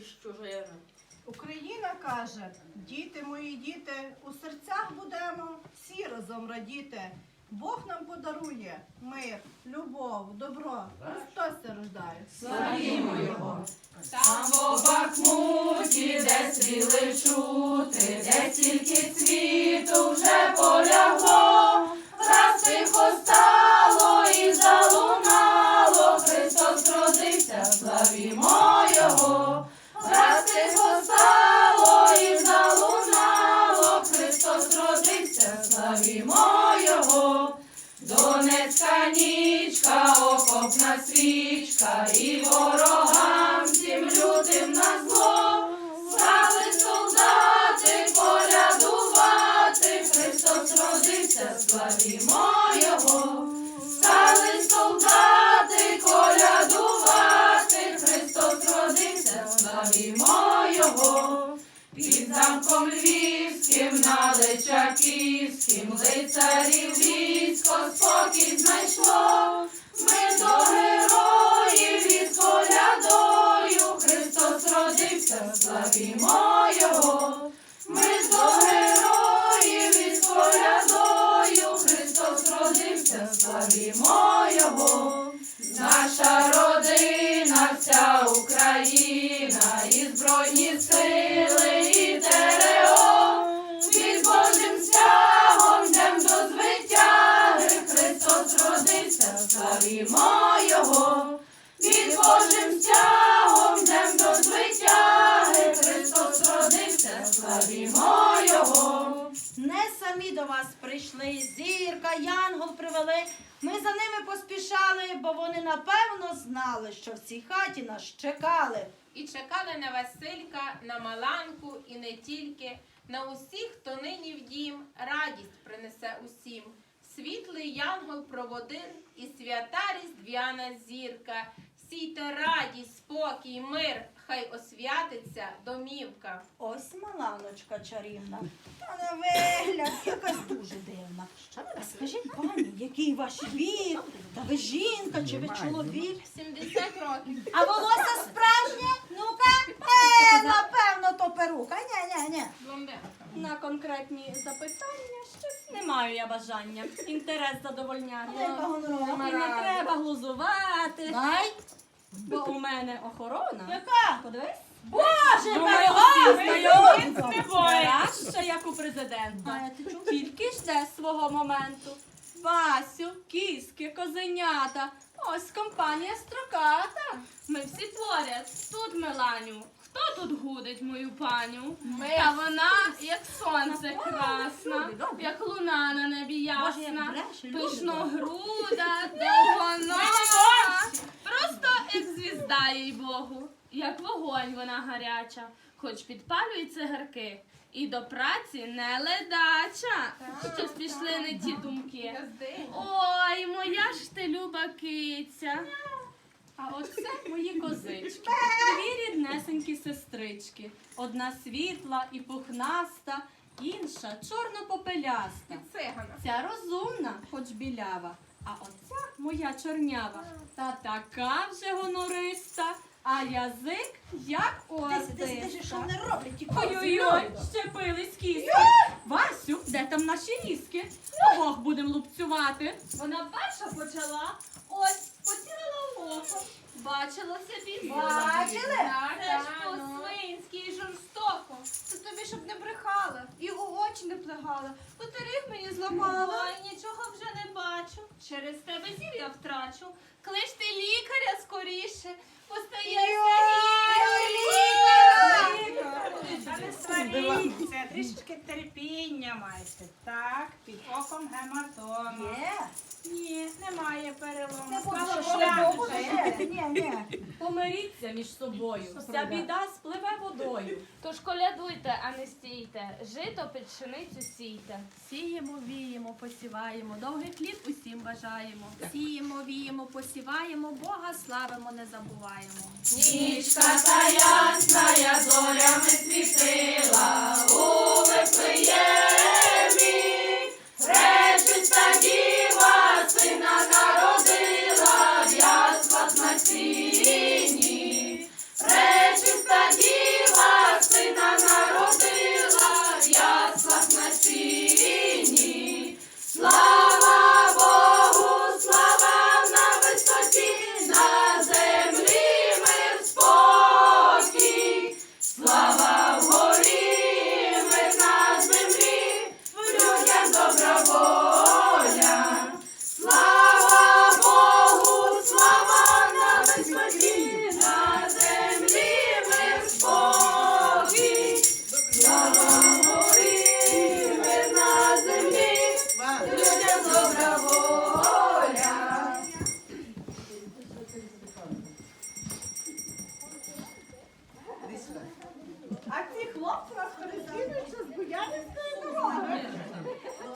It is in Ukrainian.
із чужини. Україна каже, діти мої діти, у серцях будемо всі разом радіти. Бог нам подарує мир, любов, добро. Христос рождає. Славімо Його. Там по Бахмуті, де стріли чути, де тільки цвіту вже полягло, Личаківським лицарів військо спокій знайшло. Ми до героїв із колядою, Христос родився, славімо славімо Його, під Божим стягом йдем до звитяги, Христос родився, славімо Його. Не самі до вас прийшли, зірка, янгол привели. Ми за ними поспішали, бо вони напевно знали, що в цій хаті нас чекали. І чекали на Василька, на Маланку і не тільки, на усіх, хто нині в дім радість принесе усім. Світлий янгол проводив і свята різдвяна зірка. Сійте радість, спокій, мир, хай освятиться домівка. Ось маланочка чарівна. Та на вигляд якась дуже дивна. А скажіть, пані, який ваш вік? Та ви жінка чи ви чоловік? 70 років. А волосся справжнє? Е, напевно, то перука. Ні, ні, ні. Блондинка. На конкретні запитання щось не маю я бажання. Інтерес задовольняти. Яка гонорова. І не треба глузувати, Ай, бо у мене охорона. яка? Подивись. Боже, всі знайомі. Краща, як у президента. А, ти чув? Тільки жде свого моменту. Васю, кіски, козенята. Ось компанія строката. Ми всі поряд. Тут Меланю. Хто тут гудить мою паню? Та вона, як сонце красна, як луна на небі ясна, пишногруда, довгонога. Просто як звізда їй Богу, як вогонь вона гаряча, хоч підпалює цигарки. І до праці не ледача, щось пішли не ті думки. Ой, моя ж ти люба киця. А оце мої ріднесенькі сестрички. Одна світла і пухнаста, інша чорно-попеляста. Ця розумна, хоч білява, а оця моя чорнява, та така вже гонориста, а язик як ті Ой-ой-ой, щепились кіски. Васю, де там наші різки? Обох будем лупцювати. Вона перша почала, ось, поцілила в око. Бачила собі Бачили? Теж по-свинськи і жорстоко. Це тобі, щоб не брехала і у очі не плегала. Потерів мені зламала. Ой, нічого вже не бачу. Через тебе зір я втрачу. Кличте лікаря скоріше. Постає сваріться, трішки терпіння майте. Так, під оком гематома. Є. Помиріться між собою. Вся біда спливе водою. Тож колядуйте, а не стійте, жито під пшеницю сійте. Сіємо, віємо, посіваємо, довгий хліб усім бажаємо. Сіємо, віємо, посіваємо, Бога славимо, не забуваємо. Нічка та ясна,